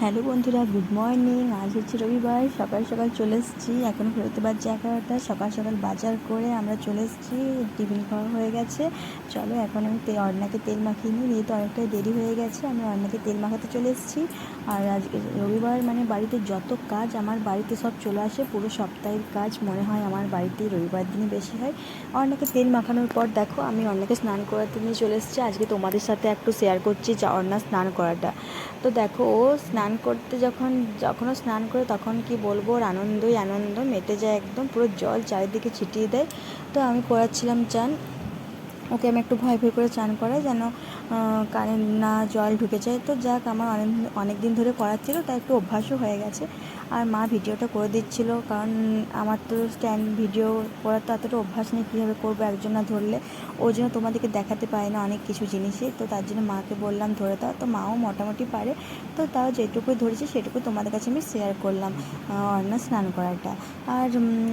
Hello বন্ধুরা, good morning. আজ হচ্ছে রবিবার, সকাল সকাল চলে এসেছি। এখন ফেরোতে পারছি এগারোটা, সকাল সকাল বাজার করে আমরা চলে এসেছি। টিফিন খাওয়া হয়ে গেছে। চলো এখন আমি তে অর্ণাকে তেল মাখিয়ে নিই। যেহেতু অনেকটাই দেরি হয়ে গেছে, আমি অর্ণাকে তেল মাখাতে চলে এসেছি। আর আজকে রবিবার মানে বাড়িতে যত কাজ আমার বাড়িতে সব চলে আসে। পুরো সপ্তাহের কাজ মনে হয় আমার বাড়িতে রবিবার দিনে বেশি হয়। অর্ণাকে তেল মাখানোর পর দেখো, আমি অর্ণাকে স্নান করাতে নিয়ে চলে এসেছি। আজকে তোমাদের সাথে একটু শেয়ার করছি যে অর্ণা স্নান করাটা। তো দেখো, ও স্নান করতে যখন, যখনও স্নান করে তখন কি বলব, ওর আনন্দই আনন্দ, মেটে যায় একদম, পুরো জল চারিদিকে ছিটিয়ে দেয়। তো আমি করাচ্ছিলাম চান, ওকে আমি একটু ভয় ভয় করে চান করাই যেন কানে না জল ঢুকে যায়। তো যাক, আমার অনেক অনেক দিন ধরে করাচ্ছিল তাই একটু অভ্যাসও হয়ে গেছে। আর মা ভিডিওটা করে দিচ্ছিল, কারণ আমার তো স্ট্যান্ড ভিডিও করার তো এতটা অভ্যাস নেই, কীভাবে করব একজন না ধরলে। ওই জন্য তোমাদেরকে দেখাতে পারি না অনেক কিছু জিনিসই তো তার জন্য মাকে বললাম, ধরে দাও। তো মাও মোটামুটি পারে। তো তাও যেটুকু ধরেছি সেটুকু তোমাদের কাছে আমি শেয়ার করলাম অর্ণা স্নান করাটা। আর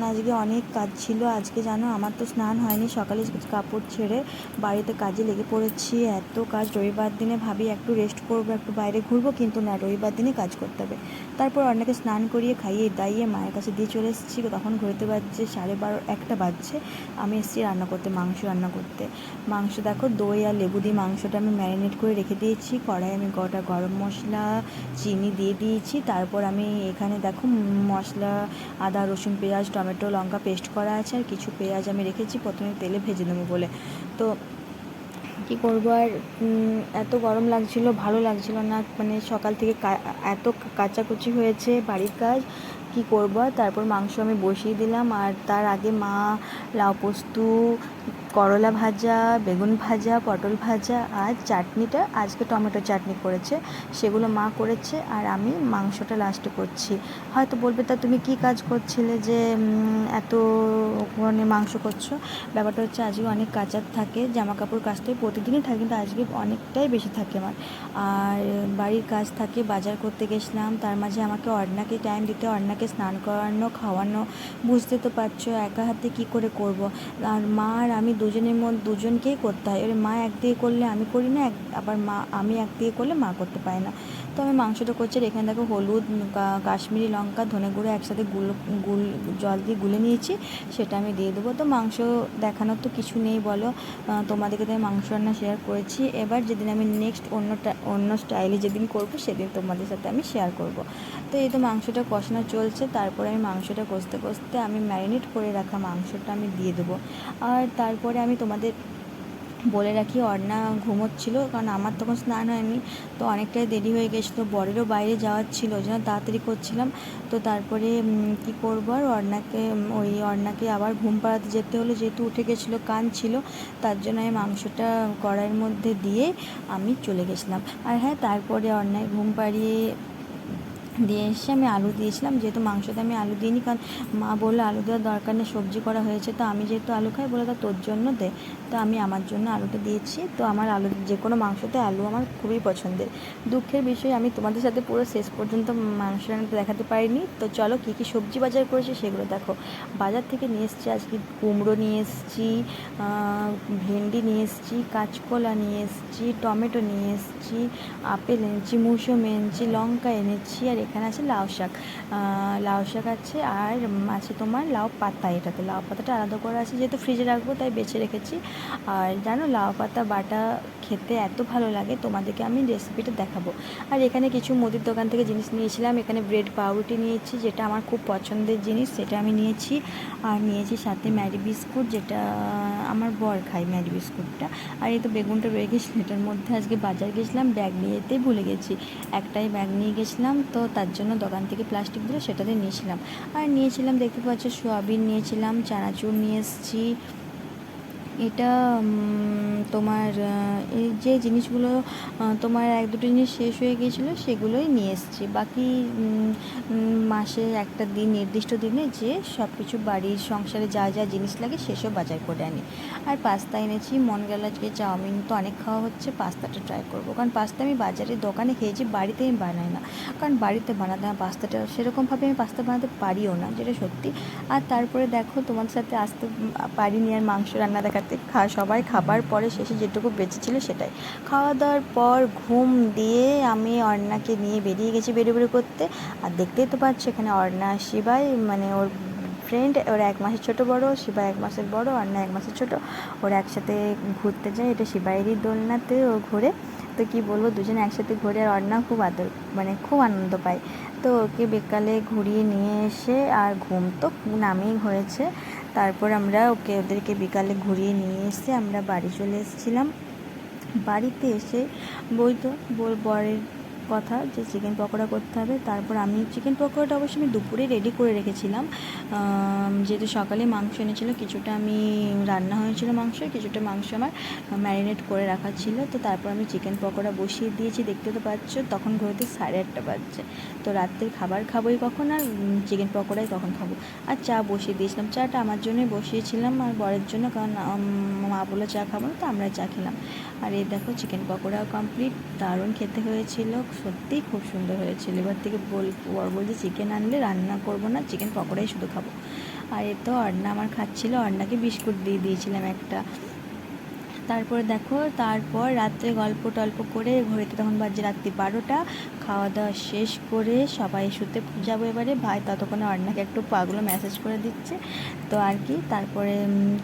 আজকে অনেক কাজ ছিল। আজকে জানো আমার তো স্নান হয়নি। সকালে কাপড় ছেড়ে বাড়িতে কাজে লেগে পড়েছি। এত কাজ। রবিবার দিনে ভাবি একটু রেস্ট করব, একটু বাইরে ঘুরবো, কিন্তু না, রবিবার দিনে কাজ করতে হবে। তারপর অনেকে স্নান করিয়ে খাইয়ে দাইয়ে মায়ের কাছে দিয়ে চলে এসেছি। তখন ঘুরতে বাজছে সাড়ে বারো, একটা বাজছে। আমি এসেছি রান্না করতে, মাংস রান্না করতে। মাংস দেখো, দই আর লেবু দিয়ে মাংসটা আমি ম্যারিনেট করে রেখে দিয়েছি। কড়াই আমি গোটা গরম মশলা, চিনি দিয়ে দিয়েছি। তারপর আমি এখানে দেখো মশলা, আদা, রসুন, পেঁয়াজ, টমেটো, লঙ্কা পেস্ট করা আছে আর কিছু পেঁয়াজ আমি রেখেছি। প্রথমে তেলে ভেজে নেব বলে। তো কী করব আর এত গরম লাগছিল, ভালো লাগছিল না। মানে সকাল থেকে এত কাচাকুচি হয়েছে বাড়ির কাজ। কি করব তারপর মাংস আমি বসিয়ে দিলাম। আর তার আগে মা, লাউ পোস্তু করলা ভাজা, বেগুন ভাজা, পটল ভাজা আর চাটনিটা আজকে টমেটো চাটনি করেছে। সেগুলো মা করেছে আর আমি মাংসটা লাস্টে করছি। হয়তো বলবে, তা তুমি কি কাজ করছিলে যে এত মানে মাংস করছ? ব্যাপারটা হচ্ছে আজকে অনেক কাচার থাকে জামা কাপড় কাচতে প্রতিদিনই থাকে কিন্তু আজকে অনেকটাই বেশি থাকে আমার। আর বাড়ির কাজ থাকে, বাজার করতে গেছিলাম, তার মাঝে আমাকে অর্ণাকে টাইম দিতে, অর্ণাকে স্নান করানো, খাওয়ানো, বুঝতে তো পারছ একা হাতে কী করে করব। আর মা আর আমি দুজনের মধ্যে দুজনকেই করতে হয়। এবার মা একদিকে করলে আমি করি না, এক, আবার মা, আমি একদিকে করলে মা করতে পারে না। তো আমি মাংসটা করছি এখানে দেখো হলুদ কাশ্মীরি লঙ্কা, ধনে গুঁড়ো একসাথে গুল গুল, জল দিয়ে গুলে নিয়েছি, সেটা আমি দিয়ে দেবো। তো মাংস দেখানোর তো কিছু নেই বলো। তোমাদেরকে তো আমি মাংস রান্না শেয়ার করেছি। এবার যেদিন আমি নেক্সট অন্যটা, অন্য স্টাইলে যেদিন করব, সেদিন তোমাদের সাথে আমি শেয়ার করব। তো এই তো মাংসটা কষানো চলছে, তারপরে আমি মাংসটা কষতে কষতে আমি ম্যারিনেট করে রাখা মাংসটা আমি দিয়ে দেবো। আর তারপরে আমি তোমাদের বলে রাখি, অর্ণা ঘুমোচ্ছিলো, কারণ আমার তখন স্নান হয়নি, তো অনেকটাই দেরি হয়ে গেছিল, বরেরও বাইরে যাওয়ার ছিল ওই জন্য তাড়াতাড়ি করছিলাম। তো তারপরে কি করব আর, অর্ণাকে, ওই অর্ণাকে আবার ঘুম পাড়াতে যেতে হলো, যেহেতু উঠে গেছিল, কান ছিল, তার জন্য আমি মাংসটা কড়াইয়ের মধ্যে দিয়ে আমি চলে গেছিলাম। আর হ্যাঁ তারপরে অর্ণায় ঘুম পাড়িয়ে দিয়ে এসে আমি আলু দিয়েছিলাম। যেহেতু মাংসতে আমি আলু দিইনি, কারণ মা বলল আলু দেওয়ার দরকার নেই, সবজি করা হয়েছে। তো আমি যেহেতু আলু খাই, বলে তা তোর জন্য দে। তো আমি আমার জন্য আলুটা দিয়েছি। তো আমার আলু, যে কোনো মাংসতে আলু আমার খুবই পছন্দের। দুঃখের বিষয়, আমি তোমাদের সাথে পুরো শেষ পর্যন্ত মাংস রান্নাটা দেখাতে পারিনি। তো চলো কী কী সবজি বাজার করেছি সেগুলো দেখো। বাজার থেকে নিয়ে এসেছি আজকে কুমড়ো নিয়ে এসেছি ভেন্ডি নিয়ে এসেছি, কাঁচকলা নিয়ে এসেছি, টমেটো নিয়ে এসেছি, আপেল এনেছি মুসুম এনেছি লঙ্কা এনেছি, আর এখানে আছে লাউ শাক। লাউ শাক আছে আর আছে তোমার লাউ পাতা, এটাতে লাউ পাতাটা আলাদা করে আছে, যেহেতু ফ্রিজে রাখব তাই বেছে রেখেছি। আর জানো লাউ পাতা বাটা খেতে এত ভালো লাগে, তোমাদেরকে আমি রেসিপিটা দেখাবো। আর এখানে কিছু মুদির দোকান থেকে জিনিস নিয়েছিলাম, এখানে ব্রেড পাউরুটি নিয়েছি, যেটা আমার খুব পছন্দের জিনিস, সেটা আমি নিয়েছি। আর নিয়েছি সাথে ম্যারি বিস্কুট, যেটা আমার বর খায় ম্যারি বিস্কুটটা। আর এই তো বেগুনটা রয়ে গেছিল এটার মধ্যে আজকে বাজার গেছিলাম, ব্যাগ নিয়ে যেতেই ভুলে গেছি। একটাই ব্যাগ নিয়ে গেছিলাম, তো তার জন্য দোকান থেকে প্লাস্টিক দিলে সেটাতে নিয়েছিলাম। আর নিয়েছিলাম, দেখতে পাচ্ছ, সোয়াবিন নিয়েছিলাম, চানাচুর নিয়ে এসেছি। এটা তোমার এই যে জিনিসগুলো তোমার এক দুটো জিনিস শেষ হয়ে গিয়েছিল, সেগুলোই নিয়ে এসেছি। বাকি মাসে একটা দিন, নির্দিষ্ট দিনে যে সব কিছু বাড়ির, সংসারে যা যা জিনিস লাগে, সেসব বাজার করে আনি। আর পাস্তা এনেছি, মন গেল আজকে চাউমিন, তো অনেক খাওয়া হচ্ছে, পাস্তাটা ট্রাই করব। কারণ পাস্তা আমি বাজারে, দোকানে খেয়েছি, বাড়িতে আমি বানাই না। কারণ বাড়িতে বানাতে আমার পাস্তাটা সেরকমভাবে আমি পাস্তা বানাতে পারিও না, যেটা সত্যি। আর তারপরে দেখো তোমার সাথে আসতে পারিনি, আর মাংস রান্না দেখা রাতে খা, সবাই খাবার পরে শেষে যেটুকু বেঁচেছিলো সেটাই। খাওয়া দাওয়ার পর ঘুম দিয়ে আমি অর্ণাকে নিয়ে বেরিয়ে গেছি বেরিয়ে বেরিয়ে করতে। আর দেখতেই তো পাচ্ছ এখানে অর্ণা শিবাই মানে ওর ফ্রেন্ড ওরা এক মাসের ছোট বড়, শিবা এক মাসের বড়, অর্ণা এক মাসের ছোট। ওরা একসাথে ঘুরতে যায়, এটা শিবাইয়েরই দোলনাতে ও ঘুরে। তো কি বলব, দুজনে একসাথে ঘুরে আর অর্ণা খুব আদর মানে খুব আনন্দ পায়। তো ওকে বিকালে ঘুরিয়ে নিয়ে এসে আর ঘুম তো নামেই হয়েছে। তারপর আমরা ওকে, ওদেরকে বিকালে ঘুরিয়ে নিয়ে এসে আমরা বাড়ি চলে এসেছিলাম। বাড়িতে এসে, বই তো বরের কথা যে চিকেন পকোড়া করতে হবে। তারপর আমি চিকেন পকোড়াটা অবশ্যই আমি দুপুরে রেডি করে রেখেছিলাম। যেহেতু সকালে মাংস এনেছিল, কিছুটা আমি রান্না হয়েছিল মাংস কিছুটা মাংস আমার ম্যারিনেট করে রাখা ছিল। তো তারপর আমি চিকেন পকোড়া বসিয়ে দিয়েছি, দেখতে তো পাচ্ছ, তখন ঘুরতে সাড়ে আটটা বাজছে। তো রাত্রের খাবার খাবোই কখন আর চিকেন পকোড়াই কখন খাব। আর চা বসিয়ে দিয়েছিলাম, চাটা আমার জন্যই বসিয়েছিলাম আর বরের জন্য, কারণ মা বলে চা খাব না, তো আমরা চা খেলাম। আর এই দেখো, চিকেন পকোড়াও কমপ্লিট দারুণ খেতে হয়েছিল। সত্যিই খুব সুন্দর হয়েছিল। এবার থেকে বল, বর বলছে চিকেন আনলে রান্না করব না চিকেন পকোড়াই শুধু খাব। আর এ তো অর্ণা আমার খাচ্ছিল, অর্ণাকে বিস্কুট দিয়ে দিয়েছিলাম একটা। তারপরে দেখো, তারপর রাত্রে গল্প টল্প করে ঘড়িতে তখন বাজে রাত্রি বারোটা। খাওয়া দাওয়া শেষ করে সবাই শুতে যাব এবারে। ভাই ততক্ষণে অর্ণাকে একটু পাগুলো মেসেজ করে দিচ্ছে। তো আর কি, তারপরে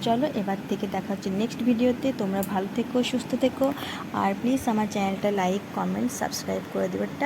চলো এবার থেকে দেখা হচ্ছে নেক্সট ভিডিওতে তোমরা ভালো থেকো, সুস্থ থেকো। আর প্লিজ আমার চ্যানেলটা লাইক কমেন্ট সাবস্ক্রাইব করে দেবে।